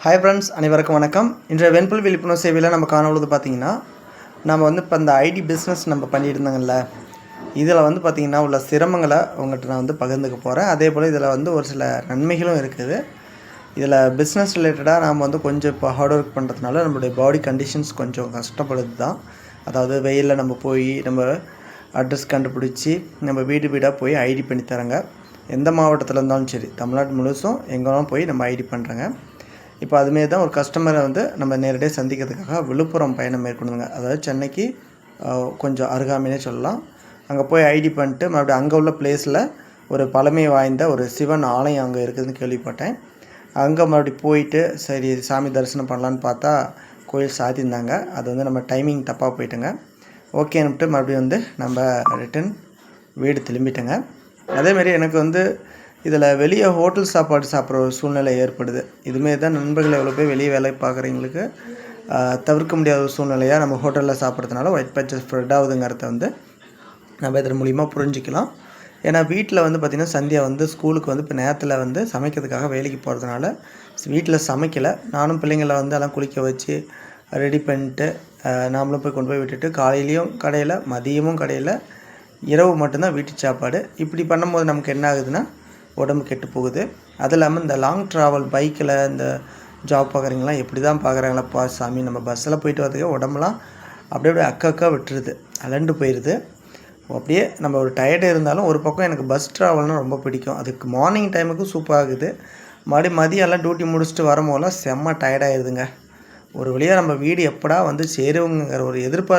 Hi friends அனைவருக்கும் வணக்கம். இன்றைய வெண்புல் விழிப்புணர்வு சேவையில் நம்ம காணொழுது பார்த்தீங்கன்னா நம்ம வந்து இப்போ இந்த ஐடி பிஸ்னஸ் நம்ம பண்ணிட்டு இருந்தாங்கல்ல இதில் வந்து பார்த்திங்கன்னா உள்ள சிரமங்களை உங்கள்கிட்ட நான் வந்து பகிர்ந்துக்க போகிறேன் அதே போல் இதில் வந்து ஒரு சில நன்மைகளும் இருக்குது. இதில் பிஸ்னஸ் ரிலேட்டடாக நாம் வந்து கொஞ்சம் இப்போ ஹார்ட் ஒர்க் பண்ணுறதுனால நம்மளுடைய பாடி கண்டிஷன்ஸ் கொஞ்சம் கஷ்டப்படுது தான் அதாவது வெயிலில் நம்ம போய் நம்ம அட்ரஸ் கண்டுபிடிச்சி நம்ம வீடு வீடாக போய் ஐடி பண்ணி தரங்க எந்த மாவட்டத்தில் இருந்தாலும் சரி தமிழ்நாடு முழுசும் எங்கேனாலும் போய் நம்ம ஐடி பண்ணுறோங்க இப்போ அதுமாரி தான் ஒரு கஸ்டமரை வந்து நம்ம நேரடியாக சந்திக்கிறதுக்காக விழுப்புரம் பயணம் மேற்கொண்டுங்க. அதாவது சென்னைக்கு கொஞ்சம் அருகாமையே சொல்லலாம். அங்கே போய் ஐடி பண்ணிட்டு மறுபடியும் அங்கே உள்ள பிளேஸில் ஒரு பழமை வாய்ந்த ஒரு சிவன் ஆலயம் அங்கே இருக்குதுன்னு கேள்விப்பட்டேன். அங்கே மறுபடியும் போயிட்டு சரி சாமி தரிசனம் பண்ணலான்னு பார்த்தா கோயில் சாத்தியிருந்தாங்க அது வந்து நம்ம டைமிங் தப்பாக போயிட்டுங்க. ஓகேன்னுட்டு மறுபடியும் வந்து நம்ம ரிட்டன் வீடு திரும்பிட்டேங்க. அதேமாரி எனக்கு வந்து இதில் வெளியே ஹோட்டல் சாப்பாடு சாப்பிட்ற ஒரு சூழ்நிலை ஏற்படுது. இதுமாரி தான் நண்பர்கள் எவ்வளோ பேர் வெளியே வேலை பார்க்குறவங்களுக்கு தவிர்க்க முடியாத ஒரு சூழ்நிலையாக நம்ம ஹோட்டலில் சாப்பிட்றதுனால ஒயிட் பேச்சஸ் ஸ்ப்ரெட் ஆகுதுங்கிறத வந்து நம்ம இதன் மூலிமா புரிஞ்சிக்கலாம். ஏன்னா வீட்டில் வந்து பார்த்திங்கன்னா சந்தியா வந்து ஸ்கூலுக்கு வந்து இப்போ நேரத்தில் வந்து சமைக்கிறதுக்காக வேலைக்கு போகிறதுனால வீட்டில் சமைக்கலை. நானும் பிள்ளைங்களை வந்து எல்லாம் குளிக்க வச்சு ரெடி பண்ணிட்டு நாமளும் போய் கொண்டு போய் விட்டுட்டு காலையிலையும் கடையில் மதியமும் கடையில் இரவு மட்டும்தான் வீட்டு சாப்பாடு. இப்படி பண்ணும்போது நமக்கு என்ன ஆகுதுன்னா உடம்பு கெட்டு போகுது. அது இல்லாமல் இந்த லாங் ட்ராவல் பைக்கில் இந்த ஜாப் பார்க்குறீங்களாம் எப்படி தான் பார்க்குறாங்களப்பா சாமி நம்ம பஸ்ஸில் போயிட்டு வரதுக்கே உடம்புலாம் அப்படியே அப்படியே அக்கா அக்கா விட்டுருது. அலண்டு போயிடுது அப்படியே நம்ம ஒரு டயர்டு இருந்தாலும் ஒரு பக்கம் எனக்கு பஸ் ட்ராவல்னால் ரொம்ப பிடிக்கும். அதுக்கு மார்னிங் டைமுக்கு சூப்பர் ஆகுது மறுபடியும் மதியம் டியூட்டி முடிச்சுட்டு வரும்போதெல்லாம் செம்ம டயர்டாகிடுதுங்க ஒரு வழியாக நம்ம வீடு எப்படா வந்து சேருவங்கிற ஒரு எதிர்பார்ப்பு